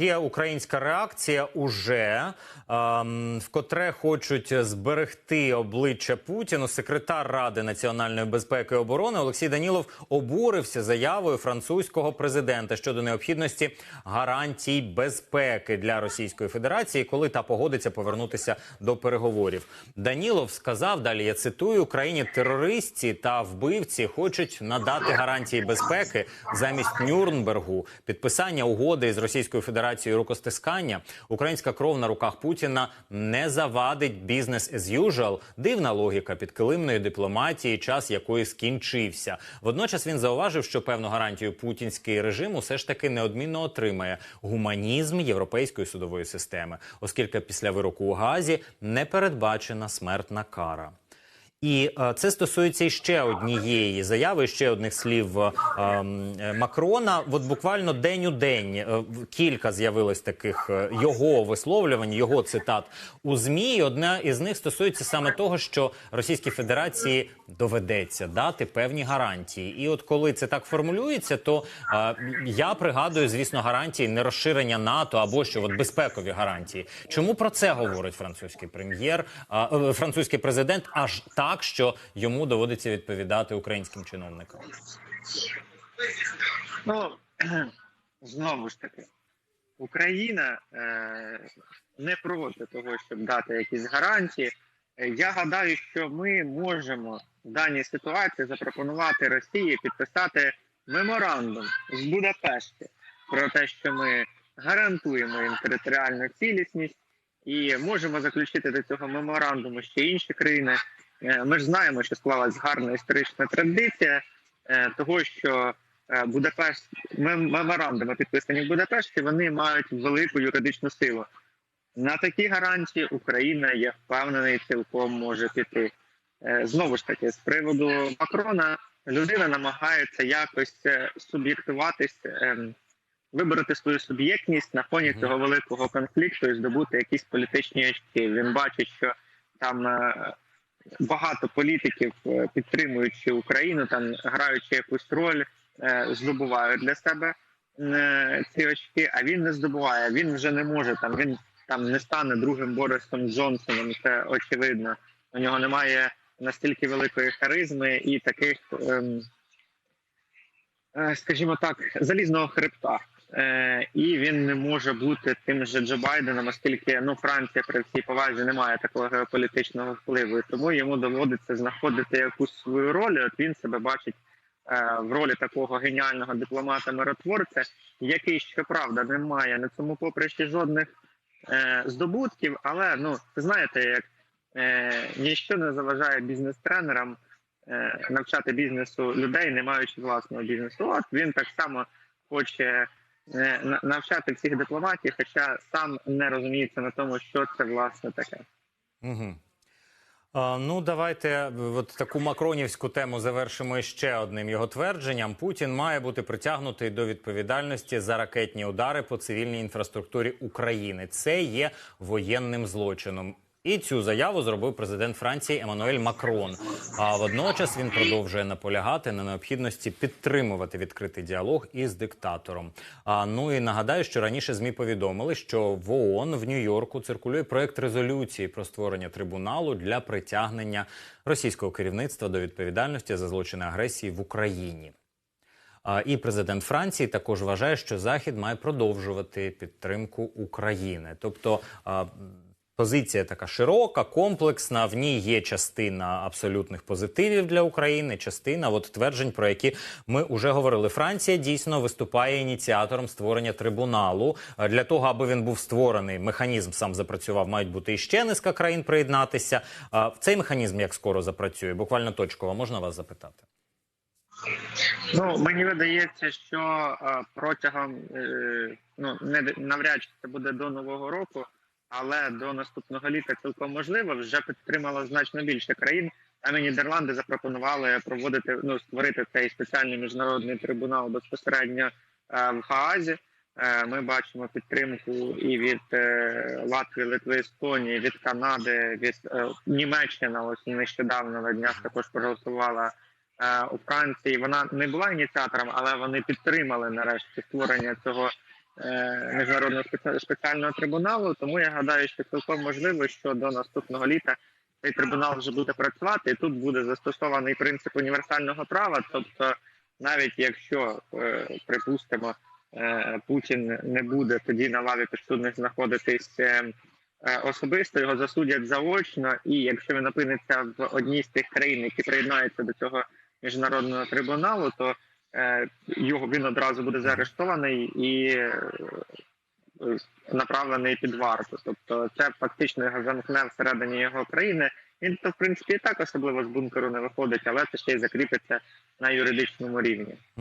Є українська реакція уже ем, вкотре хочуть зберегти обличчя Путіну. Секретар Ради національної безпеки і оборони Олексій Данілов обурився заявою французького президента щодо необхідності гарантій безпеки для Російської Федерації, коли та погодиться повернутися до переговорів. Данілов сказав далі. Я цитую: Україні терористці та вбивці хочуть надати гарантії безпеки замість Нюрнбергу, підписання угоди з Російською Федерацією рукостискання. Українська кров на руках Путіна не завадить бізнес as usual. Дивна логіка підкилимної дипломатії, час якої скінчився. Водночас він зауважив, що певну гарантію путінський режим усе ж таки неодмінно отримає гуманізм європейської судової системи, оскільки після вироку у Газі не передбачена смертна кара. І е, це стосується іще однієї заяви, ще одних слів е, е, Макрона. От буквально день у день е, кілька з'явилось таких його висловлювань, його цитат у змі. І Одна із них стосується саме того, що Російській Федерації доведеться дати певні гарантії. І от коли це так формулюється, то я пригадую, звісно, гарантії не розширення НАТО або що от безпекові гарантії. Чому про це говорить французький прем'єр, французький президент, аж так, що йому доводиться відповідати українським чиновникам? Ну знову ж таки, Україна е, не проти того, щоб дати якісь гарантії. Е, Я гадаю, що ми можемо в даній ситуації запропонувати Росії підписати меморандум з Будапешті про те, що ми гарантуємо їм територіальну цілісність і можемо заключити до цього меморандуму ще інші країни. Е, Ми ж знаємо, що склалась гарна історична традиція е, того, що е, Будапешт меморандуми, підписані в Будапешті, вони мають велику юридичну силу. На такі гарантії Україна, я впевнений, цілком може піти. Знову ж таки, з приводу Макрона, людина намагається якось суб'єктуватись, ем, вибороти свою суб'єктність на фоні цього великого конфлікту і здобути якісь політичні очки. Він бачить, що там багато політиків, е, підтримуючи Україну, там граючи якусь роль, е, здобувають для себе е, ці очки, а він не здобуває. Він вже не може там. Він там не стане другим Борисом Джонсоном. Це очевидно. У нього немає настільки великої харизми і таких, ем, скажімо так, залізного хребта. Е, і він не може бути тим же Джо Байденом, оскільки ну Франція при всій повазі не має такого геополітичного впливу. Тому йому доводиться знаходити якусь свою роль. От він себе бачить е, в ролі такого геніального дипломата-миротворця, який щоправда не має на цьому поприщі жодних е, здобутків. Але ну знаєте, як ніщо не заважає бізнес-тренерам навчати бізнесу людей, не маючи власного бізнесу. От він так само хоче навчати всіх дипломатів, хоча сам не розуміється на тому, що це власне таке. Угу. Ну, давайте е, от таку макронівську тему завершимо ще одним його твердженням. Путін має бути притягнутий до відповідальності за ракетні удари по цивільній інфраструктурі України. Це є воєнним злочином. І цю заяву зробив президент Франції Еммануель Макрон. А водночас він продовжує наполягати на необхідності підтримувати відкритий діалог із диктатором. А ну і нагадаю, що раніше змі повідомили, що в ООН в Нью-Йорку циркулює проект резолюції про створення трибуналу для притягнення російського керівництва до відповідальності за злочини агресії в Україні. І президент Франції також вважає, що Захід має продовжувати підтримку України. Тобто позиція така широка, комплексна. В ній є частина абсолютних позитивів для України, частина от тверджень, про які ми вже говорили. Франція дійсно виступає ініціатором створення трибуналу для того, аби він був створений. Механізм сам запрацював. Мають бути іще низка країн приєднатися. Цей механізм як скоро запрацює? Буквально точково можна вас запитати. Ну мені видається, що протягом е, ну не навряд чи це буде до нового року, але до наступного літа цілком можливо вже підтримало значно більше країн. Там і Нідерланди запропонували проводити ну створити цей спеціальний міжнародний трибунал безпосередньо е, в Гаазі. Е, Ми бачимо підтримку і від е, Латвії, Литви, Естонії, від Канади, від Німеччина. Ось нещодавно на днях також проголосувала у Франції. Вона не була ініціатором, але вони підтримали нарешті створення цього міжнародного спеці- спеціального трибуналу. Тому я гадаю, що цілком можливо, що до наступного літа цей трибунал вже буде працювати, і тут буде застосований принцип універсального права. Тобто, навіть якщо е, припустимо, е, Путін не буде тоді на лаві підсудних знаходитись. е, е, Особисто його засудять заочно, і якщо він опиниться в одній з тих країн, які приєднаються до цього міжнародного трибуналу, то е, його він одразу буде заарештований і е, направлений під варту. Тобто, це фактично його замкне всередині його країни. Він то в принципі і так особливо з бункеру не виходить, але це ще й закріпиться на юридичному рівні.